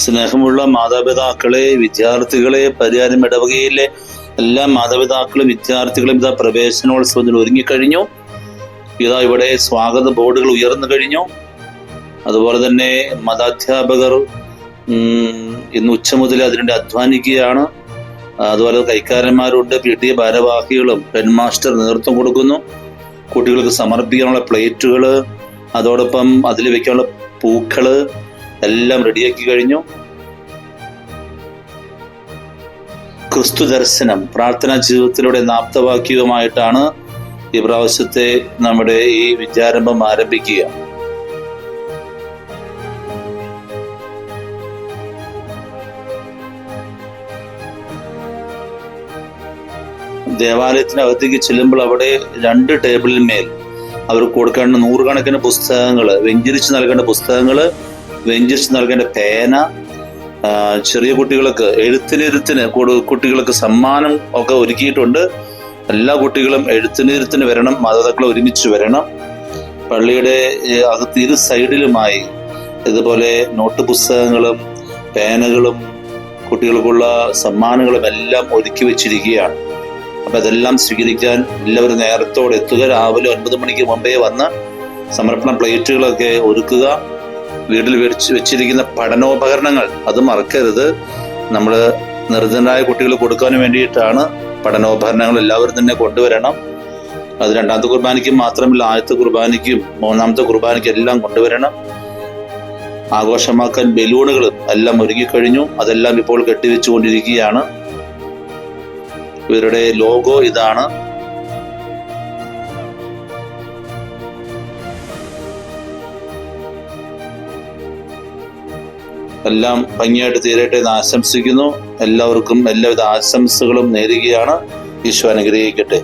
സ്നേഹമുള്ള മാതാപിതാക്കളെ വിദ്യാർത്ഥികളെ പരിഹാരം ഇടവകയിലെ എല്ലാ മാതാപിതാക്കളും വിദ്യാർത്ഥികളും ഇതാ പ്രവേശനോത്സവത്തിന് ഒരുങ്ങിക്കഴിഞ്ഞു. ഇതാ ഇവിടെ സ്വാഗത ബോർഡുകൾ ഉയർന്നു കഴിഞ്ഞു. അതുപോലെ തന്നെ മതാധ്യാപകർ ഇന്ന് ഉച്ച മുതൽ അതിനുവേണ്ടി അധ്വാനിക്കുകയാണ്. അതുപോലെ കൈക്കാരന്മാരുണ്ട് പി ടി ഭാരവാഹികളും ഹെഡ്മാസ്റ്റർ നേതൃത്വം കൊടുക്കുന്നു. കുട്ടികൾക്ക് സമർപ്പിക്കാനുള്ള പ്ലേറ്റുകൾ അതോടൊപ്പം അതിൽ വെക്കാനുള്ള പൂക്കൾ എല്ലാം റെഡിയാക്കി കഴിഞ്ഞു. ക്രിസ്തു ദർശനം പ്രാർത്ഥനാ ജീവിതത്തിലൂടെ നാപ്തവാക്യവുമായിട്ടാണ് ഈ പ്രാവശ്യത്തെ നമ്മുടെ ഈ വിദ്യാരംഭം ആരംഭിക്കുക. ദേവാലയത്തിനകത്തേക്ക് ചെല്ലുമ്പോൾ അവിടെ രണ്ട് ടേബിളിന്മേൽ അവർ കൊടുക്കേണ്ട നൂറുകണക്കിന് പുസ്തകങ്ങൾ വെഞ്ചരിച്ച് നൽകേണ്ട പുസ്തകങ്ങൾ വെഞ്ചരിച്ച് നൽകേണ്ട പേന ചെറിയ കുട്ടികൾക്ക് എഴുത്തിനിരുത്തിന് കൊടു- കുട്ടികൾക്ക് സമ്മാനം ഒക്കെ ഒരുക്കിയിട്ടുണ്ട്. എല്ലാ കുട്ടികളും എഴുത്തിനിരുത്തിന് വരണം മാതാപിതാക്കൾ ഒരുമിച്ച് വരണം. പള്ളിയുടെ അകത്ത് ഇരു സൈഡിലുമായി ഇതുപോലെ നോട്ട് പുസ്തകങ്ങളും പേനകളും കുട്ടികൾക്കുള്ള സമ്മാനങ്ങളും എല്ലാം ഒരുക്കി വെച്ചിരിക്കുകയാണ്. അപ്പം അതെല്ലാം സ്വീകരിക്കാൻ എല്ലാവരും നേരത്തോടെ എത്തുക. രാവിലെ ഒൻപത് മണിക്ക് മുമ്പേ വന്ന് സമർപ്പണ പ്ലേറ്റുകളൊക്കെ ഒരുക്കുക. വീട്ടിൽ വെച്ച് വെച്ചിരിക്കുന്ന പഠനോപകരണങ്ങൾ അത് മറക്കരുത്. നമ്മൾ നിർധനരായ കുട്ടികൾ കൊടുക്കാൻ വേണ്ടിയിട്ടാണ് പഠനോപകരണങ്ങൾ എല്ലാവരും തന്നെ കൊണ്ടുവരണം. അത് രണ്ടാമത്തെ കുർബാനയ്ക്കും മാത്രമല്ല ആദ്യത്തെ കുർബാനയ്ക്കും മൂന്നാമത്തെ കുർബാനയ്ക്കും എല്ലാം കൊണ്ടുവരണം. ആഘോഷമാക്കാൻ ബലൂണുകൾ എല്ലാം ഒരുങ്ങിക്കഴിഞ്ഞു. അതെല്ലാം ഇപ്പോൾ കെട്ടിവെച്ചുകൊണ്ടിരിക്കുകയാണ്. ഇവരുടെ ലോഗോ ഇതാണ്. എല്ലാം ഭംഗിയായിട്ട് തീരട്ടെ എന്ന് ആശംസിക്കുന്നു. എല്ലാവർക്കും എല്ലാവിധ ആശംസകളും നേരുകയാണ്. ഈശോ അനുഗ്രഹിക്കട്ടെ.